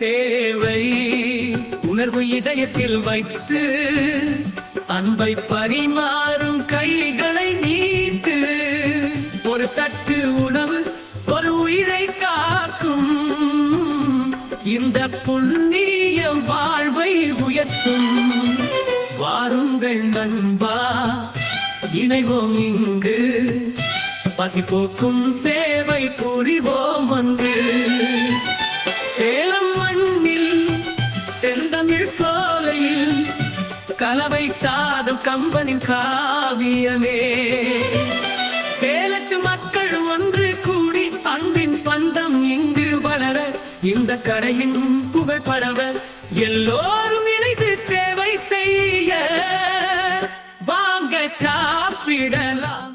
சேவை உணர்வு இதயத்தில் வைத்து அன்பை பரிமாறும் கைகளை நீட்டு. ஒரு தட்டு உணவு ஒரு உயிரை காக்கும். இந்த புண்ணிய வாழ்வை உயர்த்தும். வாருங்கள் நண்பா இணைவோம் இங்கு. பசி போக்கும் சேவை புரிவோம். செந்தமிழ் சோலையில் கலவை சாதம் கம்பனின் காவியமே. சேலத்து மக்கள் ஒன்று கூடி அன்பின் பந்தம் இங்கு வளர இந்த கடையின் புகைப்படவ எல்லோரும் இணைந்து சேவை செய்ய. வாங்க சாப்பிடலாம்.